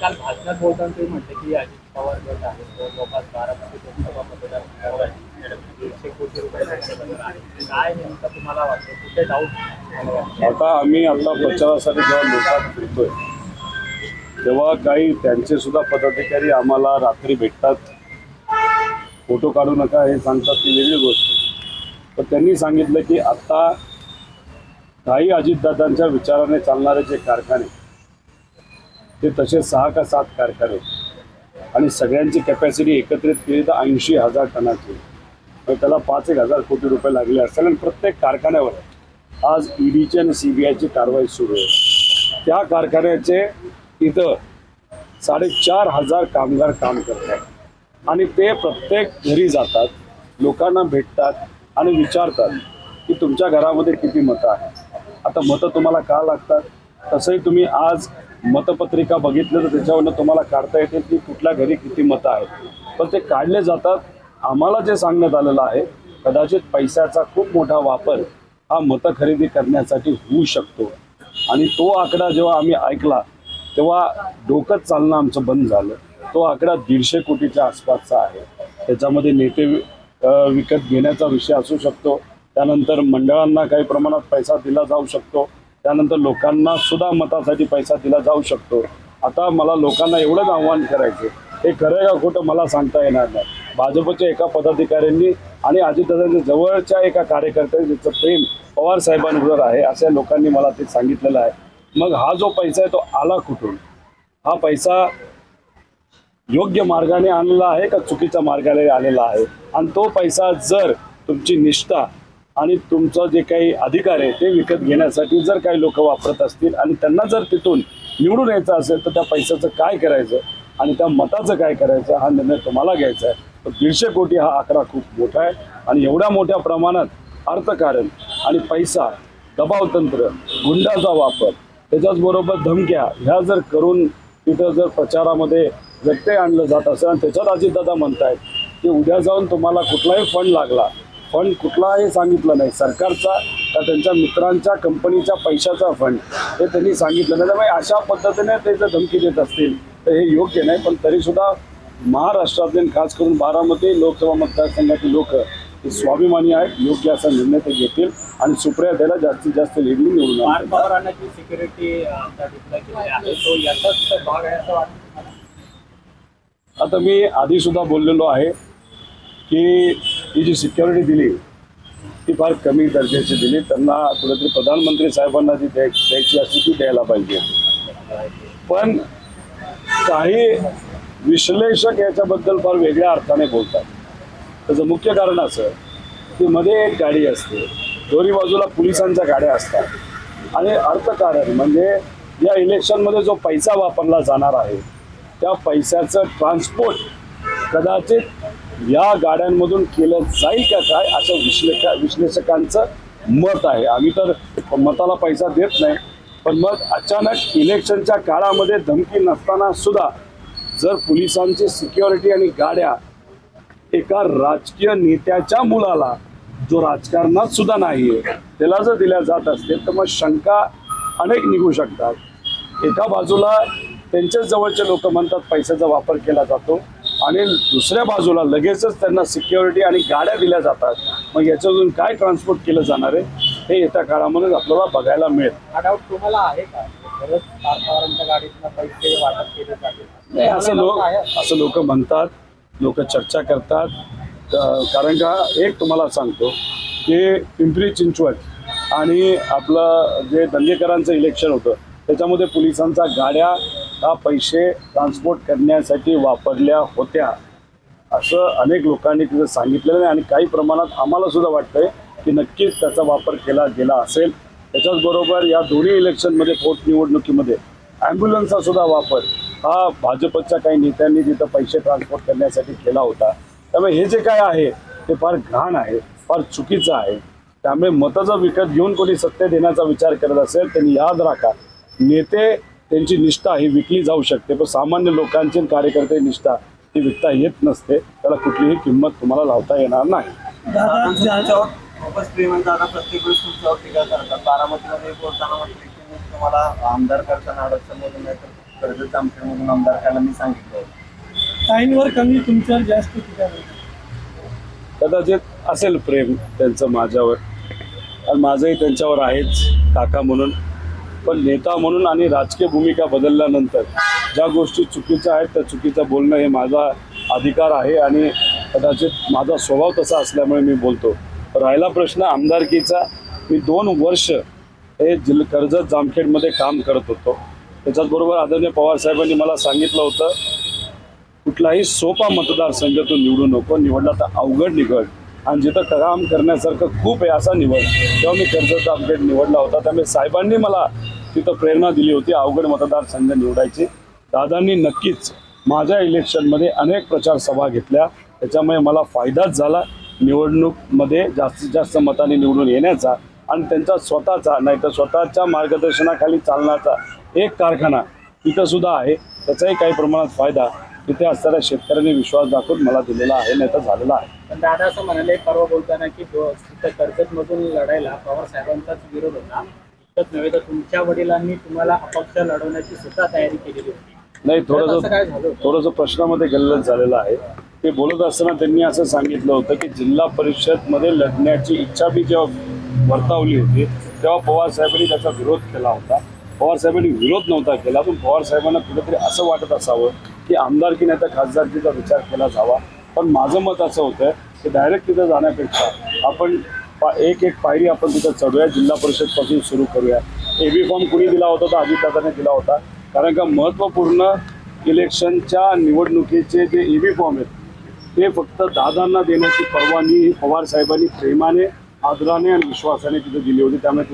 काल भाषणात बोलताना तुम्ही म्हटले की अजित पवार गट आहे तो जवळपास बारामती लोकसभा मतदारसंघावर एकशे कोटी रुपये आहे काय नेमकं तुम्हाला वाटतं? कुठे डाऊट आता आम्ही आता प्रचारासाठी जेव्हा लोकात फिरतोय तेव्हा काही त्यांचे सुद्धा पदाधिकारी आम्हाला रात्री भेटतात. फोटो काढू नका हे सांगतात ती वेगळी गोष्ट. तर त्यांनी सांगितलं की आत्ता काही अजितदादांच्या विचाराने चालणारे जे कारखाने ते तसे सहा का सात कारखाने आणि सगळ्यांची कॅपॅसिटी एकत्रित केली तर ऐंशी हजार टनाची. मग त्याला पाच एक हजार कोटी रुपये लागले असतील आणि प्रत्येक कारखान्यावर आज ईडीची आणि आयची कारवाई सुरू आहे. त्या कारखान्याचे इथं साडेचार हजार कामगार काम करतात आणि ते प्रत्येक घरी जातात लोकांना भेटतात आणि विचारतात की तुमच्या घरामध्ये किती मतं आहेत. आता मतं तुम्हाला का लागतात? तसंही तुम्ही आज मतपत्रिका बघितलं तर त्याच्यावरनं तुम्हाला काढता येते की कुठल्या घरी किती मतं आहेत. पण ते काढले जातात. आम्हाला जे सांगण्यात आलेलं आहे कदाचित पैशाचा खूप मोठा वापर हा मतं खरेदी करण्यासाठी होऊ शकतो. आणि तो आकडा जेव्हा आम्ही ऐकला तेव्हा डोकंच चालणं आमचं बंद झालं. तो आकडा दीडशे कोटीच्या आसपासचा आहे. त्याच्यामध्ये नेते विकत घेण्याचा विषय असू शकतो. त्यानंतर मंडळांना काही प्रमाणात पैसा दिला जाऊ शकतो. त्यानंतर लोकांना सुद्धा मतासाठी पैसा दिला जाऊ शकतो. आता मला लोकांना एवढंच आव्हान करायचं हे खरं आहे का खोटं मला सांगता येणार नाही. भाजपच्या एका पदाधिकाऱ्यांनी आणि अजितदादांच्या जवळच्या एका कार्यकर्त्यांनी ज्याचं प्रेम पवार साहेबांबरोबर आहे अशा लोकांनी मला ते सांगितलेलं आहे. मग हा जो पैसा आहे तो आला कुठून? हा पैसा योग्य मार्गाने आणला आहे का चुकीच्या मार्गाने आलेला आहे? आणि तो पैसा जर तुमची निष्ठा आणि तुमचं जे काही अधिकार आहे ते विकत घेण्यासाठी जर काही लोक वापरत असतील आणि त्यांना जर तिथून निवडून यायचं असेल तर त्या पैशाचं काय करायचं आणि त्या मताचं काय करायचं हा निर्णय तुम्हाला घ्यायचा आहे. तर दीडशे कोटी हा आकडा खूप मोठा आहे आणि एवढ्या मोठ्या प्रमाणात अर्थकारण आणि पैसा दबावतंत्र गुंडाचा वापर त्याच्याचबरोबर धमक्या ह्या जर करून तिथं जर प्रचारामध्ये व्यत्यय आणलं जात असेल आणि त्याच्यात अजितदादा म्हणतायत की उद्या जाऊन तुम्हाला कुठलाही फंड लागला फंड कुठलाही सांगितलं नाही. सरकारचा का त्यांच्या मित्रांच्या कंपनीच्या पैशाचा फंड हे त्यांनी सांगितलं नाही. त्यामुळे अशा पद्धतीने ते जर धमकी देत असतील तर हे योग्य नाही. पण तरीसुद्धा महाराष्ट्रातले खास करून बारामती लोकसभा मतदारसंघातील लोक हे स्वाभिमानी आहेत योग्य असा निर्णय ते घेतील आणि सुप्रिया त्याला जास्तीत जास्त लीडनी निवडून? आता मी आधी सुद्धा बोललेलो आहे की ही जी सिक्युरिटी दिली ती फार कमी दर्जाची दिली. त्यांना कुठेतरी प्रधानमंत्री साहेबांना जी द्याय द्यायची असती ती द्यायला पाहिजे. पण काही विश्लेषक याच्याबद्दल फार वेगळ्या अर्थाने बोलतात. त्याचं मुख्य कारण असं की मध्ये एक गाडी असते. दोन्ही बाजूला पोलिसांच्या गाड्या असतात. आणि अर्थकारण म्हणजे या इलेक्शनमध्ये जो पैसा वापरला जाणार आहे त्या पैशाचं ट्रान्सपोर्ट कदाचित या गाड्यांमधून केलं जाईल का काय असं विश्लेषका विश्लेषकांचं मत आहे. आम्ही तर मताला पैसा देत नाही पण मग अचानक इलेक्शनच्या काळामध्ये धमकी नसताना सुद्धा जर पोलिसांची सिक्युरिटी आणि गाड्या एका राजकीय नेत्याच्या मुलाला जो राजकारणात सुद्धा आहे त्याला जर दिल्या जात असतील तर मग शंका अनेक निघू शकतात. एका बाजूला त्यांच्याच जवळचे लोक म्हणतात पैशाचा वापर केला जातो. आणि दुसऱ्या बाजूला लगेचच त्यांना सिक्युरिटी आणि गाड्या दिल्या जातात. मग याच्यातून काय ट्रान्सपोर्ट केलं जाणार आहे हे येत्या काळामध्ये आपल्याला बघायला मिळेल. तुम्हाला आहे का? नाही असं लोक असं लोक म्हणतात लोक चर्चा करतात. कारण का एक तुम्हाला सांगतो की पिंपरी चिंचवड आणि आपलं जे दंगेकरांचं इलेक्शन होतं त्याच्यामध्ये पोलिसांचा गाड्या हा पैसे ट्रान्सपोर्ट करण्यासाठी वापरल्या होत्या. असं अनेक लोकांनी तिथं सांगितलेलं आहे आणि काही प्रमाणात आम्हाला सुद्धा वाटतंय की नक्कीच त्याचा वापर केला गेला असेल. त्याच्याचबरोबर या दोन्ही इलेक्शनमध्ये पोटनिवडणुकीमध्ये ॲम्ब्युलन्सचा सुद्धा वापर हा भाजपच्या काही नेत्यांनी तिथं पैसे ट्रान्सपोर्ट करण्यासाठी केला होता. त्यामुळे हे जे काय आहे ते फार घाण आहे फार चुकीचं आहे. त्यामुळे मतं जर विकत घेऊन कोणी सत्य देण्याचा विचार करत असेल त्यांनी याद राखा. नेते त्यांची निष्ठा ही विकली जाऊ शकते पण सामान्य लोकांची आणि कार्यकर्ते निष्ठा ही विकता येत नसते. त्याला कुठलीही किंमत तुम्हाला लावता येणार नाही. दादा तुमच्यावर खूपच प्रेम दादा प्रत्येक वेळेस तुमच्यावर टीका करतात? बारामतीमध्ये बोलताना म्हटलं की मी तुम्हाला आमदार करताना नाही तर आमदार करायला मी सांगितलं कमी तुमच्यावर जास्त टीका. कदाचित असेल प्रेम त्यांचं माझ्यावर. आणि माझंही त्यांच्यावर आहेच काका म्हणून. पण नेता म्हणून आणि राजकीय भूमिका बदलल्यानंतर ज्या गोष्टी चुकीच्या आहेत त्या चुकीचं बोलणं हे माझा अधिकार आहे आणि कदाचित माझा स्वभाव तसा असल्यामुळे मी बोलतो. राहिला प्रश्न आमदारकीचा. मी दोन वर्ष हे जिल कर्जत जामखेडमध्ये काम करत होतो. त्याच्याचबरोबर आदरणीय पवारसाहेबांनी मला सांगितलं होतं कुठलाही सोपा मतदारसंघ तो निवडू नको निवडला तर अवघड निवड. आणि जिथं काम करण्यासारखं खूप आहे असा निवड. तेव्हा मी कर्जत जामखेड निवडला होता. त्यामुळे साहेबांनी मला तिथं प्रेरणा दिली होती. अवघड मतदारसंघ निवडायची. दादांनी नक्कीच माझ्या इलेक्शनमध्ये अनेक प्रचार सभा घेतल्या. त्याच्यामुळे मला फायदाच झाला. निवडणूकमध्ये जास्तीत जास्त मताने निवडून येण्याचा आणि त्यांचा स्वतःचा नाही तर स्वतःच्या मार्गदर्शनाखाली चालण्याचा एक कारखाना तिथंसुद्धा आहे. त्याचाही काही प्रमाणात फायदा तिथे असणाऱ्या शेतकऱ्यांनी विश्वास दाखवून मला दिलेला आहे नाही तर झालेला आहे. पण दादा असं म्हणाले परवा बोलताना की हो, तिथं कर्जतमधून लढायला पवार साहेबांचाच विरोध होता. नव्हे तर तुमच्या वडिलांनी तुम्हाला अपक्ष लढवण्याची सुद्धा तयारी केलेली होती. नाही काय थोडंसं? थोडंसं प्रश्नामध्ये गल्लत झालेलं आहे ते बोलत असताना त्यांनी असं सांगितलं होतं की जिल्हा परिषदमध्ये लढण्याची इच्छा बी जेव्हा वर्तावली होती तेव्हा पवार साहेबांनी त्याचा विरोध केला होता. पवार साहेबांनी विरोध नव्हता केला पण पवार साहेबांना कुठेतरी असं वाटत असावं की आमदारकी नाही तर खासदारकीचा विचार केला जावा. पण माझं मत असं होतं की डायरेक्ट तिथं जाण्यापेक्षा आपण पा- एक एक पायरी आपण तिथं चढूया. जिल्हा परिषदपासून सुरू करूया. ए बी फॉर्म कुणी दिला होता तर अजितदादाने दिला होता. कारण का महत्त्वपूर्ण इलेक्शनच्या निवडणुकीचे जे ई बी फॉर्म आहेत ते फक्त दादांना देण्याची परवानगी ही पवार साहेबांनी प्रेमाने आदराने आणि विश्वासाने तिथं दिली होती. त्यामुळे